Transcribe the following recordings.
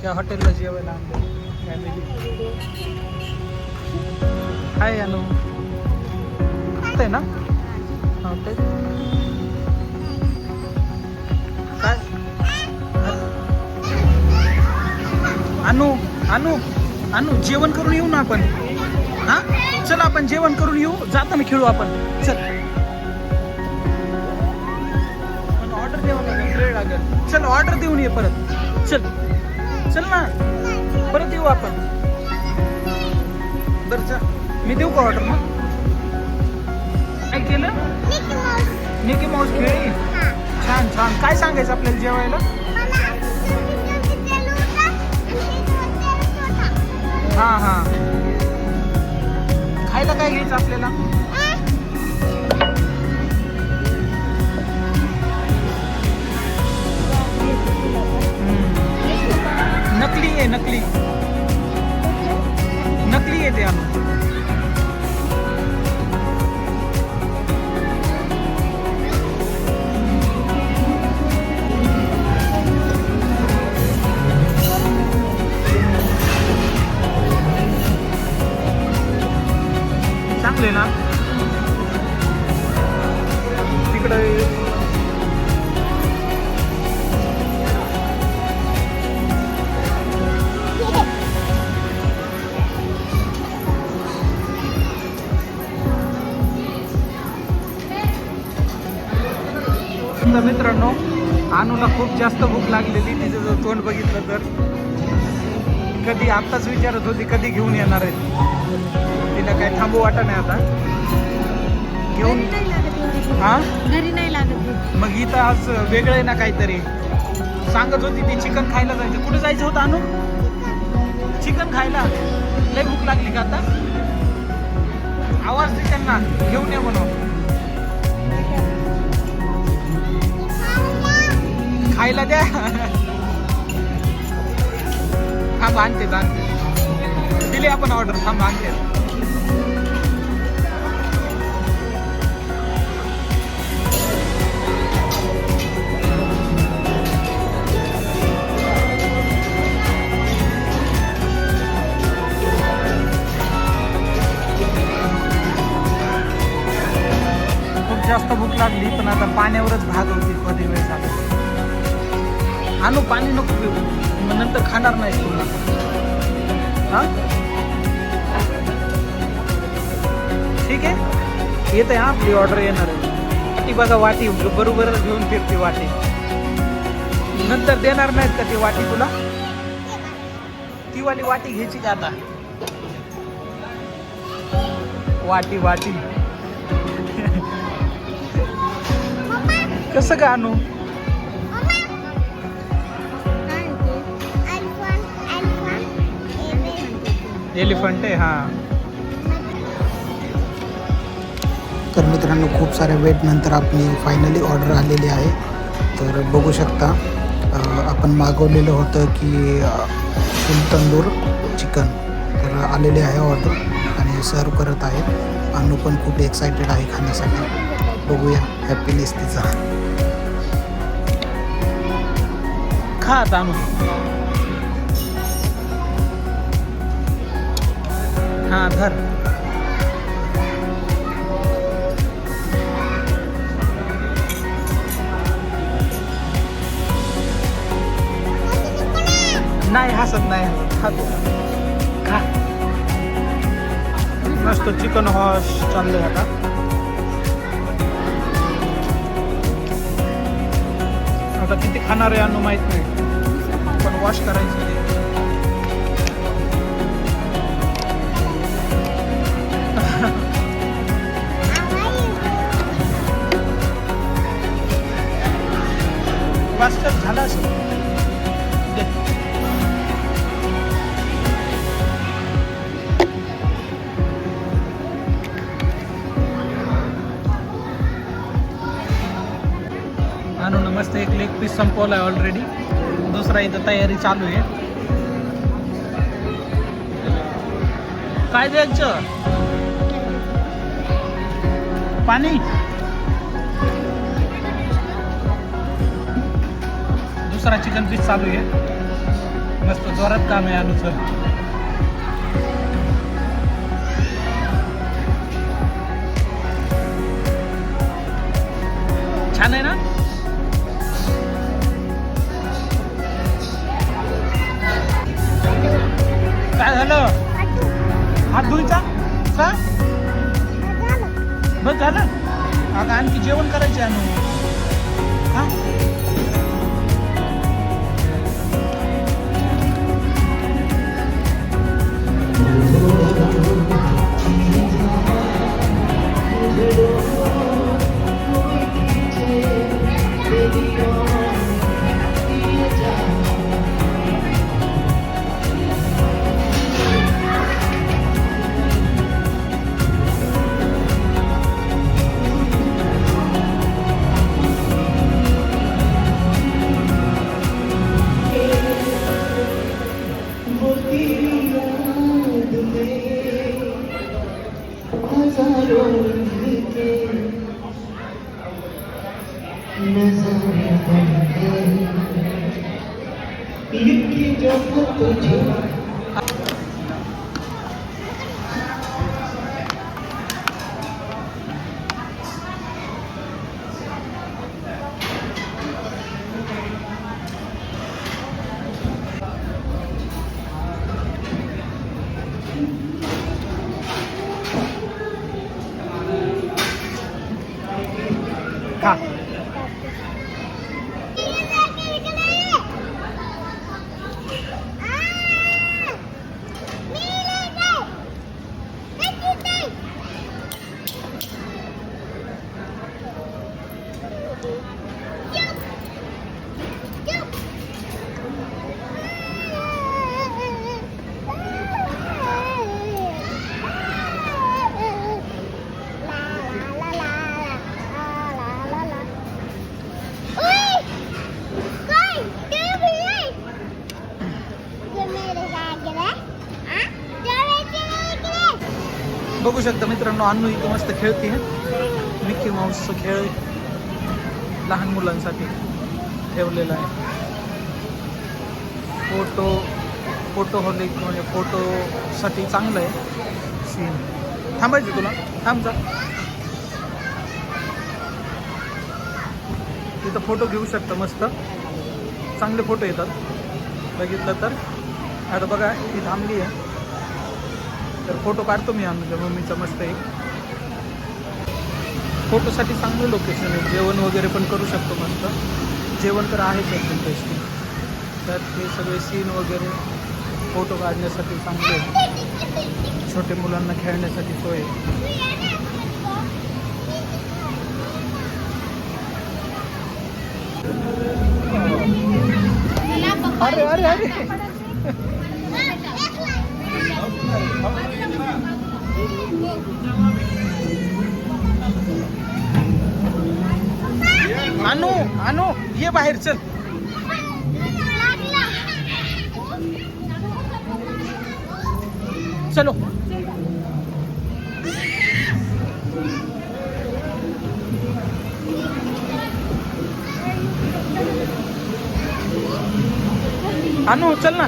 ह्या हॉटेलला जेवायला आणलं. फॅमिली हाय अनु. आहे ना? हॉटेल काय? अनु अनु अनु जेवण करून येऊ ना आपण. हा? चल आपण जेवण करून येऊ. जाताना खेळू आपण. चल. पण ऑर्डर द्यावं लागेल वेळ लागेल. चल ऑर्डर देऊन ये परत. चल. चल ना. परत येऊ आपण. बरं चल. मी देऊ का ऑर्डर मग? काय केलं? निकी माऊस खेळी. छान छान. काय सांगायचं आपल्याला जेवायला? हा हा. खायला काय घ्यायचं आपल्याला? समजा मित्रांनो अनुला खूप जास्त भूक लागलेली तिचं जर तोंड बघितलं तर. कधी आत्ताच विचारत होती कधी घेऊन येणार आहे. तिला काय थांबू वाटा नाही आता. घेऊन हा? घरी नाही लागत मग इथं आज वेगळं आहे ना काहीतरी. सांगत होती ती चिकन खायला जायचं. कुठे जायचं होतं अनु चिकन खायला? लय भूक लागली का आता? आवाज दे त्यांना. घेऊन ये म्हणून. खायला द्या. थांब आणते आणते दिली आपण ऑर्डर थांब आणते. खूप जास्त भूक लागली पण आता पाण्यावरच भाग होती कधी वेळ झाला. आणू पाणी नको पिऊ. मग नंतर खाणार नाही तुला हा? ठीक आहे? येत आहे आपली ऑर्डर येणार आहे. वाटी बघा वाटी बरोबर घेऊन फिरते वाटी. नंतर देणार नाहीत का ती वाटी तुला? ती वाली वाटी घ्यायची का आता? वाटी वाटी. कसं का आणू? एलिफंट आहे हा. तर मित्रांनो खूप साऱ्या वेट नंतर आपली फायनली ऑर्डर आलेली आहे. तर बघू शकता आपण मागवलेलं होतं की तंदूर चिकन. तर आलेले आहे ऑर्डर आणि सर्व करत आहे. अनु पण खूप एक्सायटेड आहे खाण्यासाठी. बघूया हॅपीनेस तिचा. खा आता आणू हा धर नाही हसत नाही. खातो खा. मस्त चिकन हॉश चाललंय आता. आता किती खाणार आहे अन्न माहीत नाही. पण वॉश करायचं झाला असं? दे. आणू मस्त एक लेग पीस संपवला आहे ऑलरेडी दुसरा इथं तयारी चालू आहे. काय द्यायचं? पाणी? दुसरा चिकन पीस चालू आहे. मस्त जोरात काम आहे अनुचं छान आहे ना? काय झालं? हात धुईचा? का? बस झालं? आता आणखी जेवण करायचे अनु. हा? you. खा शकता मित्रांनो अन्नू इथं मस्त खेळते मिक्की माऊसचा खेळ लहान मुलांसाठी ठेवलेला आहे. फोटो फोटो होलिक म्हणजे फोटोसाठी चांगलं आहे. सीन. थांबायचं तुला? थांब जा. तिथं फोटो घेऊ शकता मस्त. चांगले फोटो येतात. बघितलं तर. आता बघा ती थांबली आहे. तर फोटो काढतो मी आमच्या मम्मीचा मस्त एक फोटोसाठी चांगलं लोकेशन आहे. जेवण वगैरे पण करू शकतो मस्त. जेवण तर आहेच एकदम टेस्टी त्यात हे सगळे सीन वगैरे फोटो काढण्यासाठी चांगले आहे. छोटे मुलांना खेळण्यासाठी सोय. अरे अरे अरे. अनु अनु ये बाहेर चल. चलो. अनु चल ना.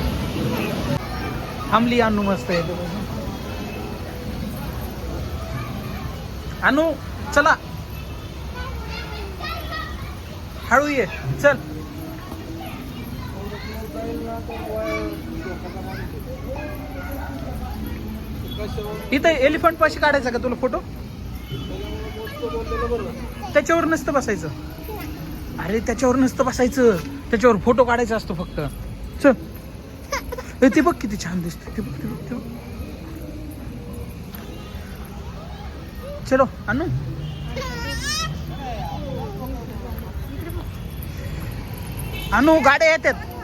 थांबली अनु मस्त आहे. अनु चला. हळू ये चल. इथं एलिफंट पाशी काढायचा का तुला फोटो त्याच्यावर नसतं बसायचं. अरे त्याच्यावर नसतं बसायचं. त्याच्यावर फोटो काढायचा असतो फक्त. चल. ए, बघ किती छान दिसते ते बघ ते बघ ते बघ. चलो अनु. अनु गाड्या येतात.